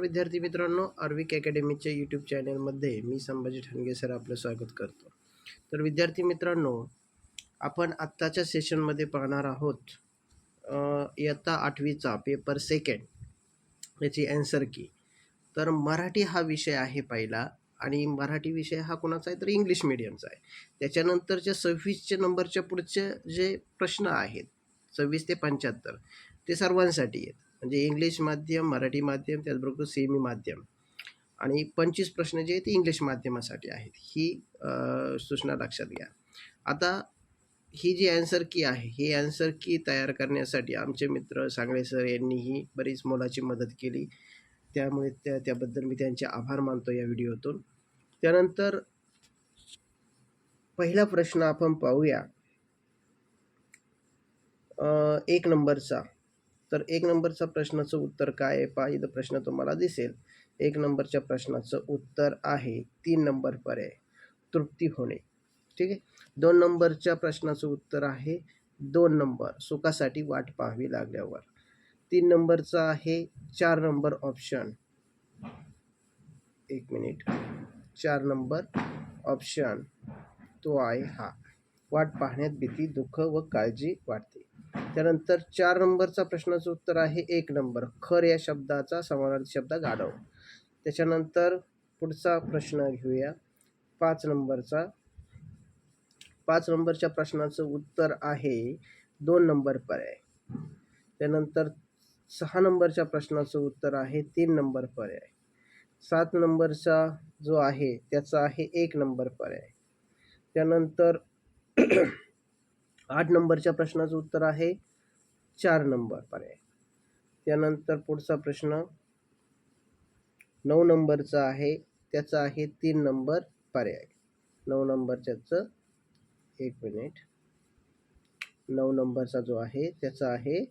विद्यार्थी मित्रांनो आर्विक अकॅडमीच्या यूट्यूब चॅनलमध्ये मी संभाजी ठणगे सर आपलं स्वागत करतो. तर विद्यार्थी मित्रांनो आपण आत्ताच्या सेशनमध्ये पाहणार आहोत इयत्ता आठवीचा पेपर सेकंड याची अँसर की. तर मराठी हा विषय आहे पहिला आणि मराठी विषय हा कोणाचा आहे तर इंग्लिश मिडियमचा आहे. त्याच्यानंतरच्या सव्वीसच्या नंबरच्या पुढचे जे प्रश्न आहेत सव्वीस ते पंच्याहत्तर ते सर्वांसाठी आहेत. म्हणजे इंग्लिश माध्यम मराठी माध्यम त्याचबरोबर सेमी माध्यम. आणि पंचवीस प्रश्न जे आहेत ते इंग्लिश माध्यमासाठी आहेत. ही सूचना लक्षात घ्या. आता ही जी ॲन्सर की आहे ही ॲन्सर की तयार करण्यासाठी आमचे मित्र सांगळे सर यांनीही बरीच मोलाची मदत केली. त्यामुळे त्या त्याबद्दल मी त्यांचे आभार मानतो या व्हिडिओतून. त्यानंतर पहिला प्रश्न आपण पाहूया. एक नंबरचा. तर एक नंबरचा प्रश्नाचं उत्तर काय आहे? पहा इथं प्रश्न तुम्हाला दिसेल. एक नंबरच्या प्रश्नाचं उत्तर आहे तीन नंबर पर्याय तृप्ती होणे. ठीक आहे? दोन नंबरच्या प्रश्नाचं उत्तर आहे दोन नंबर सुखासाठी वाट पाहावी लागल्यावर. तीन नंबरचा आहे चार नंबर ऑप्शन एक मिनिट चार नंबर ऑप्शन तो आहे हा. वाट पाहण्यात भीती दुःख व काळजी वाटते त्यानंतर चार नंबरचा प्रश्नाचं उत्तर आहे एक नंबर. खर या शब्दाचा समानार्थी शब्द गाढव. त्याच्यानंतर पुढचा प्रश्न घेऊया. पाच नंबरचा. पाच नंबरच्या प्रश्नाचं उत्तर आहे दोन नंबर पर्याय. त्यानंतर सहा नंबरच्या प्रश्नाचं उत्तर आहे तीन नंबर पर्याय. सात नंबरचा जो आहे त्याचा आहे एक नंबर पर्याय. त्यानंतर आठ नंबरच्या प्रश्नाचं उत्तर आहे चार नंबर. पर्याय. त्यानंतर पुढचा प्रश्न नऊ नंबरचा आहे त्याचा आहे तीन नंबर पर्याय. नऊ नंबरच्याचं एक मिनिट. नऊ नंबरचा जो आहे त्याचा आहे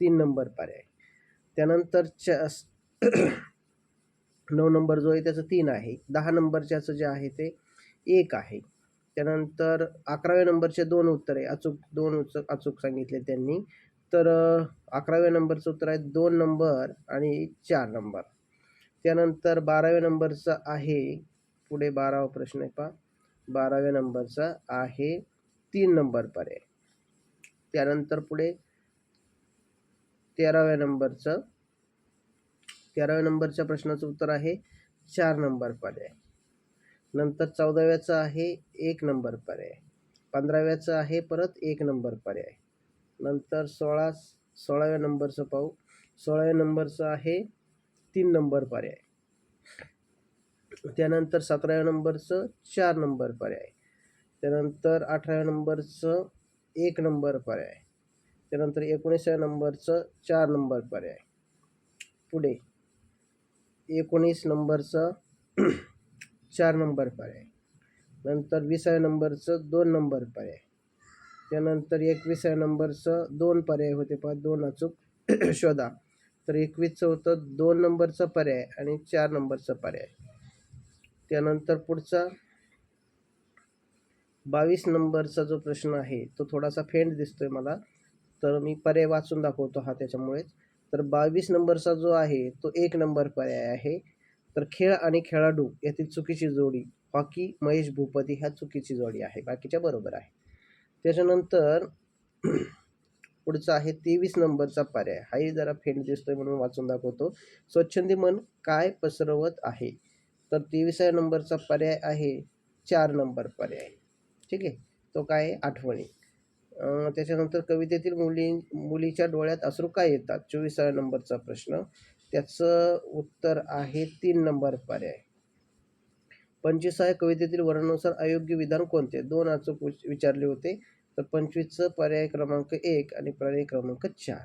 तीन नंबर पर्याय. त्यानंतर च नऊ नंबर जो आहे त्याचं तीन आहे. दहा नंबरच्याचं जे आहे ते एक आहे. त्यानंतर अकराव्या नंबरचे दोन उत्तरे अचूक दोन उच अचूक सांगितले त्यांनी. तर अकराव्या नंबरचं उत्तर आहे दोन नंबर आणि चार नंबर. त्यानंतर बाराव्या नंबरचा आहे पुढे बारावा प्रश्न आहे पहा. बाराव्या नंबरचा आहे तीन नंबर पर्याय. त्यानंतर पुढे तेराव्या नंबरचं तेराव्या नंबरच्या प्रश्नाचं उत्तर आहे चार नंबर पर्याय. नंतर चौदाव्याचं आहे एक नंबर पर्याय. पंधराव्याचं आहे परत एक नंबर पर्याय. नंतर सोळा सोळाव्या नंबरचं पाहू. सोळाव्या नंबरचं आहे तीन नंबर पर्याय. त्यानंतर सतराव्या नंबरचं चार नंबर पर्याय. त्यानंतर अठराव्या नंबरचं एक नंबर पर्याय. त्यानंतर एकोणीसाव्या नंबरचं चार नंबर पर्याय. पुढे. एकोणीस नंबरचं चार नंबर पर्याय नंतर विसाव्या नंबरचं दोन नंबर पर्याय त्यानंतर एकविसाव्या नंबरचं दोन पर्याय होते पहा दोन अचूक. शोधा. तर एकवीसचं होतं दोन नंबरचा पर्याय आणि चार नंबरचा पर्याय त्यानंतर पुढचा बावीस नंबरचा जो प्रश्न आहे तो थोडासा फेंड दिसतोय मला. तर मी पर्याय वाचून दाखवतो हा त्याच्यामुळेच. तर बावीस नंबरचा जो आहे तो एक नंबर पर्याय आहे. तर खेळ आणि खेळाडू यातील चुकीची जोडी हॉकी महेश भूपती ह्या चुकीची जोडी आहे बाकीच्या बरोबर आहे. त्याच्यानंतर पुढचा आहे तेवीस नंबरचा पर्याय. हाही जरा फेंड दिसतोय म्हणून वाचून दाखवतो. स्वच्छंदी मन काय पसरवत आहे? तर तेविसाव्या नंबरचा पर्याय आहे चार नंबर पर्याय. ठीक आहे? तो काय आहे? आठवणी. त्याच्यानंतर कवितेतील मुली मुलीच्या डोळ्यात अश्रू काय येतात? चोवीसाव्या नंबरचा प्रश्न. त्याचं उत्तर आहे तीन नंबर पर्याय. पंचवीसाव्या कवितेतील वर्णानुसार अयोग्य विधान कोणते? दोन अचूक विच- विचारले होते. तर पंचवीसचं पर्याय क्रमांक एक आणि पर्याय क्रमांक चार.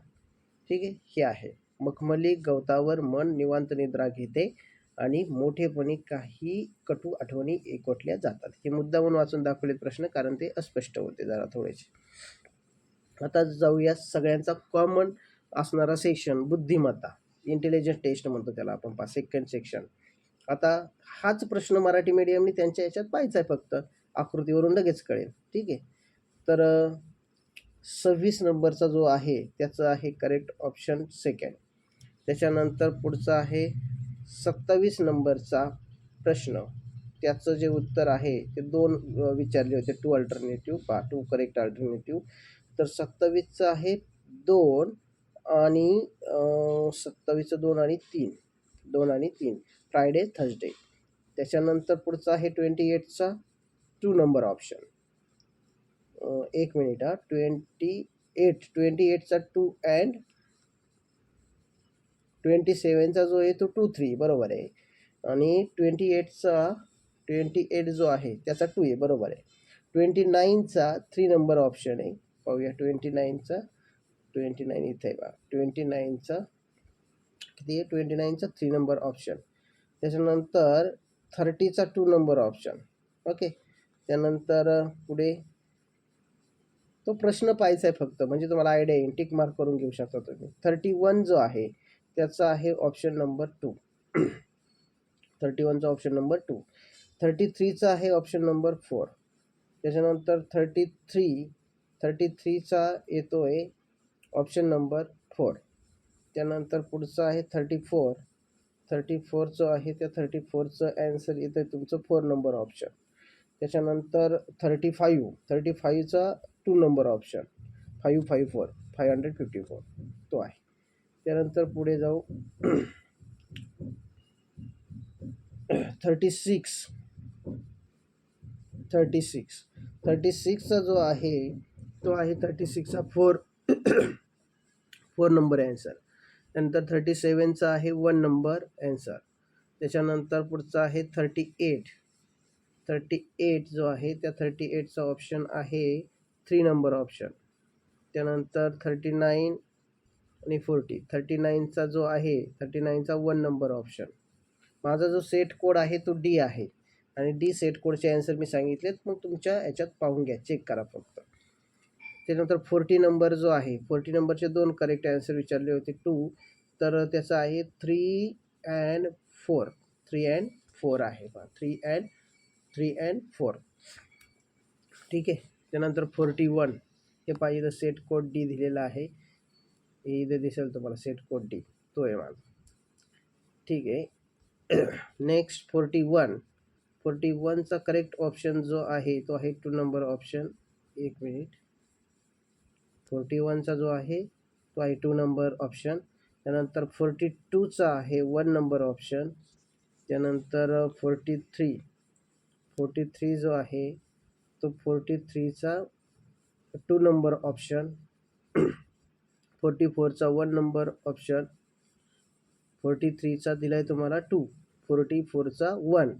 ठीक आहे? हे आहे. मखमली गवतावर मन निवांत निद्रा घेते आणि मोठेपणी काही कटू आठवणी एकवटल्या जातात. हे मुद्दामून वाचून दाखवले प्रश्न कारण ते अस्पष्ट होते जरा थोडेसे. आता जाऊया सगळ्यांचा कॉमन असणारा सेशन बुद्धिमत्ता. इंटेलिजन्स टेस्ट म्हणतो त्याला आपण पा सेकंड सेक्शन आता हाच प्रश्न मराठी मीडियमने त्यांच्या याच्यात पाहायचा आहे फक्त. आकृतीवरून लगेच कळेल. ठीक आहे? तर सव्वीस नंबरचा जो आहे त्याचं आहे करेक्ट ऑप्शन सेकंड त्याच्यानंतर पुढचा आहे सत्तावीस नंबरचा प्रश्न. त्याचं जे उत्तर आहे ते दोन विचारले होते. टू अल्टरनेटिव्ह पा टू करेक्ट अल्टरनेटिव्ह तर सत्तावीसचं आहे दोन. आणि सत्तावीसचं दोन आणि तीन. दोन आणि तीन. फ्रायडे थर्सडे त्याच्यानंतर पुढचा आहे ट्वेंटी एटचा टू नंबर ऑप्शन एक मिनिट हा. ट्वेंटी एट ट्वेंटी एटचा टू अँड ट्वेंटी सेवनचा जो आहे तो टू थ्री बरोबर आहे. आणि ट्वेंटी एटचा ट्वेंटी एट जो आहे त्याचा टू आहे. बरोबर आहे. ट्वेंटी नाईनचा थ्री नंबर ऑप्शन आहे. पाहूया ट्वेंटी नाईनचा ट्वेंटी नाईन इथे आहे बा ट्वेंटी नाईनचा किती आहे? ट्वेंटी नाईनचा थ्री नंबर ऑप्शन त्याच्यानंतर थर्टीचा टू नंबर ऑप्शन ओके त्यानंतर पुढे तो प्रश्न पाहायचा आहे फक्त. म्हणजे तुम्हाला आयडिया येईल टिक मार्क करून घेऊ शकता तुम्ही. थर्टी वन जो आहे त्याचा आहे ऑप्शन नंबर टू थर्टी वनचा ऑप्शन नंबर टू थर्टी थ्रीचा आहे ऑप्शन नंबर फोर त्याच्यानंतर थर्टी थ्री थर्टी थ्रीचा येतो आहे ऑप्शन नंबर फोर. त्यानंतर पुढचं आहे थर्टी फोर थर्टी फोर जो आहे त्या थर्टी फोरचं ॲन्सर येतं आहे तुमचं फोर नंबर ऑप्शन त्याच्यानंतर thirty five thirty फाईव्हचा two number option five five four five hundred fifty four तो आहे. त्यानंतर पुढे जाऊ. Thirty six thirty six thirty सिक्सचा जो आहे तो आहे थर्टी सिक्सचा फोर फोर नंबर ॲन्सर त्यानंतर थर्टी सेवनचा आहे वन नंबर ॲन्सर त्याच्यानंतर पुढचा आहे थर्टी एट थर्टी एट जो आहे त्या थर्टी एटचा ऑप्शन आहे थ्री नंबर ऑप्शन त्यानंतर थर्टी नाईन आणि फोर्टी थर्टी नाईनचा जो आहे थर्टी नाईनचा वन नंबर ऑप्शन माझा जो सेट कोड आहे तो डी आहे. आणि डी सेट कोडचे ॲन्सर मी सांगितलेत मग तुमच्या याच्यात पाहून घ्या चेक करा फक्त. त्याच्यानंतर फोर्टी नंबर जो आहे फोर्टी नंबरचे दोन करेक्ट ॲन्सर विचारले होते टू तर त्याचा आहे three and four three and four आहे बा three and three and four ठीक आहे. त्यानंतर फोर्टी वन हे पाहिजे तर सेट कोड डी दिलेला आहे. इथे दिसेल तुम्हाला सेट कोड डी तो आहे माझा. ठीक आहे. नेक्स्ट फोर्टी वन फोर्टी वनचा करेक्ट ऑप्शन जो आहे तो आहे टू नंबर ऑप्शन एक मिनिट फोर्टी वनचा जो आहे तो आहे टू नंबर ऑप्शन त्यानंतर फोर्टी टूचा आहे वन नंबर ऑप्शन त्यानंतर फोर्टी थ्री फोर्टी थ्री जो आहे तो फोर्टी थ्रीचा टू नंबर ऑप्शन फोर्टी फोरचा वन नंबर ऑप्शन फोर्टी थ्रीचा दिला आहे तुम्हाला टू फोर्टी फोरचा वन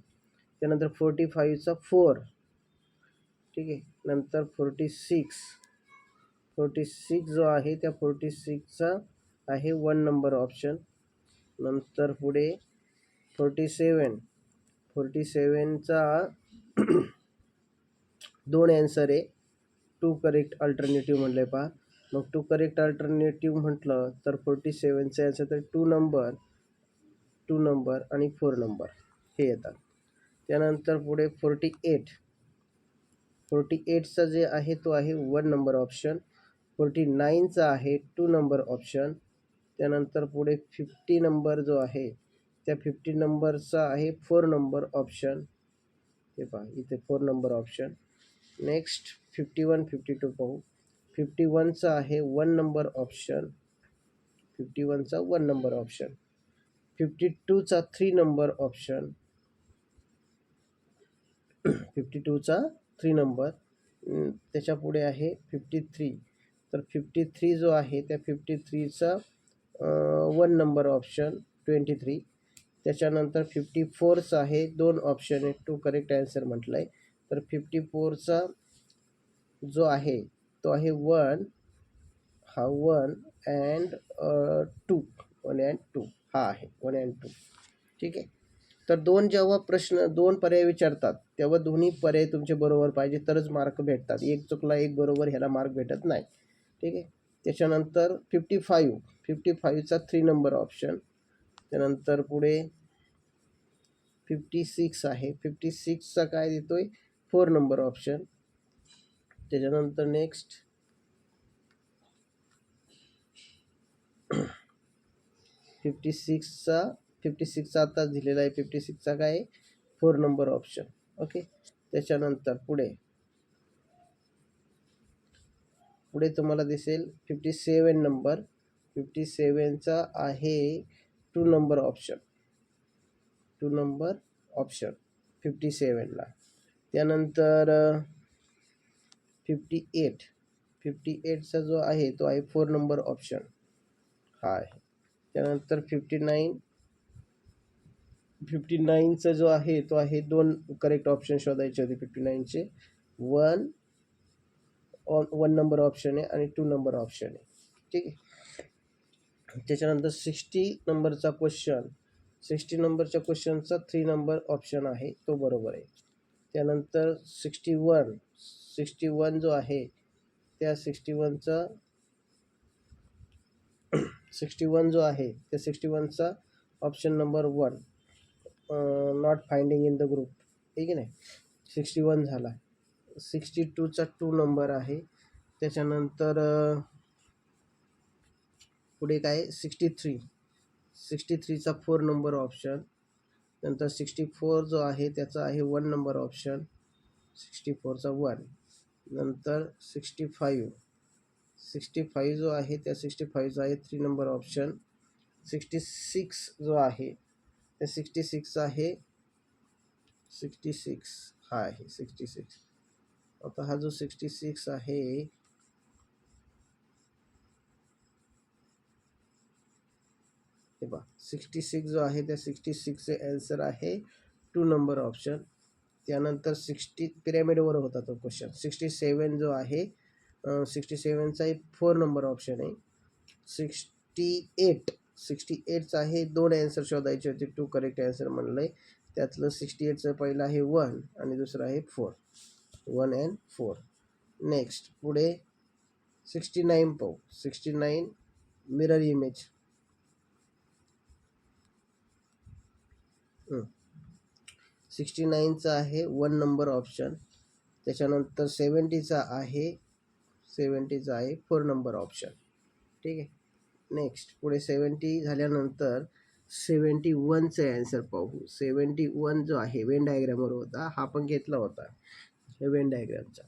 त्यानंतर फोर्टी फाईव्हचा फोर ठीक आहे? नंतर फोर्टी सिक्स फोर्टी सिक्स जो आहे त्या फोर्टी सिक्सचा आहे वन नंबर ऑप्शन नंतर पुढे फोर्टी सेवन. फोर्टी सेवनचा दोन ॲन्सर आहे. टू करेक्ट अल्टरनेटिव्ह म्हटलं आहे पहा. मग टू करेक्ट अल्टरनेटिव्ह म्हटलं तर फोर्टी सेवनचं ॲन्सर तर टू नंबर टू नंबर आणि फोर नंबर हे येतात. त्यानंतर पुढे फोर्टी एट. फोर्टी एटचा जे आहे तो आहे वन नंबर ऑप्शन फोर्टी नाईनचा आहे टू नंबर ऑप्शन. त्यानंतर पुढे फिफ्टी नंबर जो आहे त्या फिफ्टी नंबरचा आहे फोर नंबर ऑप्शन. हे पहा इथे four number option. Next fifty one fifty two पाहू. फिफ्टी वनचा आहे वन नंबर ऑप्शन. फिफ्टी वनचा वन नंबर ऑप्शन. फिफ्टी टूचा थ्री नंबर ऑप्शन. फिफ्टी टूचा थ्री नंबर. त्याच्यापुढे आहे फिफ्टी थ्री. तर फिफ्टी थ्री जो आहे त्या fifty थ्रीचा one number option twenty three त्याच्यानंतर फिफ्टी फोरचा आहे दोन ऑप्शन आहे टू करेक्ट ॲन्सर म्हटलं आहे तर फिफ्टी फोरचा जो आहे तो आहे वन हा one and two one and two हा आहे वन अँड टू ठीक आहे? तर दोन जेव्हा प्रश्न दोन पर्याय विचारतात तेव्हा दोन्ही पर्याय तुमचे बरोबर पाहिजे तरच मार्क भेटतात. एक चुकला एक बरोबर ह्याला मार्क भेटत नाही. ठीक आहे? त्याच्यानंतर फिफ्टी फाईव्ह फिफ्टी फाईव्हचा थ्री नंबर ऑप्शन त्यानंतर पुढे फिफ्टी सिक्स आहे. फिफ्टी सिक्सचा काय देतोय? फोर नंबर ऑप्शन त्याच्यानंतर नेक्स्ट फिफ्टी सिक्सचा फिफ्टी सिक्सचा आत्ताच दिलेला आहे. फिफ्टी सिक्सचा काय? फोर नंबर ऑप्शन ओके त्याच्यानंतर पुढे. पुढे तुम्हाला दिसेल फिफ्टी सेवन नंबर फिफ्टी सेवनचा आहे two number option two number option fifty सेवनला त्यानंतर फिफ्टी एट फिफ्टी एटचा जो आहे तो आहे फोर नंबर ऑप्शन हा आहे. त्यानंतर फिफ्टी नाईन फिफ्टी नाईनचा जो आहे तो आहे दोन करेक्ट ऑप्शन शोधायचे होते फिफ्टी नाईनचे वन वन नंबर ऑप्शन आहे आणि टू नंबर ऑप्शन आहे. ठीक आहे? त्याच्यानंतर सिक्स्टी नंबरचा क्वेश्चन सिक्स्टी नंबरच्या क्वेश्चनचा थ्री नंबर ऑप्शन आहे तो बरोबर आहे. त्यानंतर सिक्स्टी वन सिक्स्टी वन जो आहे त्या सिक्स्टी वनचा सिक्स्टी वन जो आहे त्या sixty वनचा option number one not finding in the group ठीक आहे नाही सिक्स्टी वन झाला. सिक्स्टी टूचा टू नंबर आहे. त्याच्यानंतर पुढे काय? Sixty three. सिक्स्टी थ्रीचा फोर नंबर ऑप्शन. नंतर सिक्स्टी फोर जो आहे त्याचा आहे वन नंबर ऑप्शन. सिक्स्टी फोरचा वन. नंतर सिक्स्टी फाईव्ह. सिक्स्टी फाईव्ह जो आहे त्या सिक्स्टी फाईव्हचा आहे three number option. Sixty six जो आहे त्या सिक्स्टी सिक्सचा आहे. सिक्स्टी सिक्स हा आहे सिक्स्टी सिक्स. आता हा जो सिक्स्टी सिक्स आहे हे बा सिक्स्टी सिक्स जो आहे त्या सिक्स्टी सिक्सचे ॲन्सर आहे टू नंबर ऑप्शन त्यानंतर सिक्स्टी पिरॅमिडवर होता तो क्वेश्चन सिक्स्टी सेवन जो आहे सिक्स्टी सेवनचा एक फोर नंबर ऑप्शन आहे. सिक्स्टी एट सिक्स्टी एटचा आहे दोन ॲन्सर शोधायचे होते टू करेक्ट ॲन्सर म्हणलं आहे त्यातलं सिक्स्टी एटचं पहिलं आहे वन आणि दुसरं आहे four one and four next पुढे सिक्स्टी नाईन पाहू. Sixty nine mirror image sixty नाईनचा आहे वन नंबर ऑप्शन त्याच्यानंतर सेवन्टीचा आहे सेवन्टीचा आहे फोर नंबर ऑप्शन ठीक आहे? नेक्स्ट पुढे सेवन्टी झाल्यानंतर सेवन्टी वनचे ॲन्सर पाहू. सेवन्टी वन जो आहे वेन डायग्रामवर होता हा पण घेतला होता. हे वेन डायग्रामचा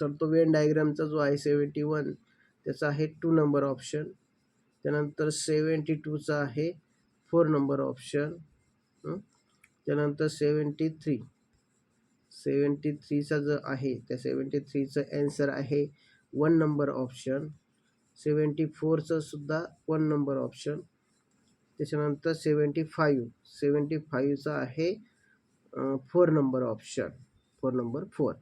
तर तो वेन डायग्रामचा जो आहे सेवन्टी वन त्याचा आहे टू नंबर ऑप्शन त्यानंतर सेवन्टी टूचा आहे फोर नंबर ऑप्शन त्यानंतर सेवन्टी थ्री सेवन्टी थ्रीचा जो आहे त्या सेवन्टी थ्रीचं ॲन्सर आहे वन नंबर ऑप्शन सेवन्टी फोरचं सुद्धा वन नंबर ऑप्शन त्याच्यानंतर सेवन्टी फाईव्ह सेवन्टी फाईव्हचा आहे four number option four number four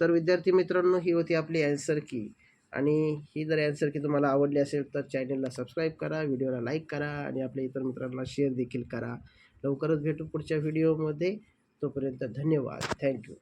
तर विद्यार्थी मित्रांनो ही होती आपली ॲन्सर की आणि ही जर ॲन्सर की तुम्हाला आवडली असेल तर चॅनलला सबस्क्राईब करा व्हिडिओला लाईक करा आणि आपल्या इतर मित्रांना शेअर देखील करा. लवकरच भेटू पुढच्या व्हिडिओमध्ये तोपर्यंत धन्यवाद. थँक्यू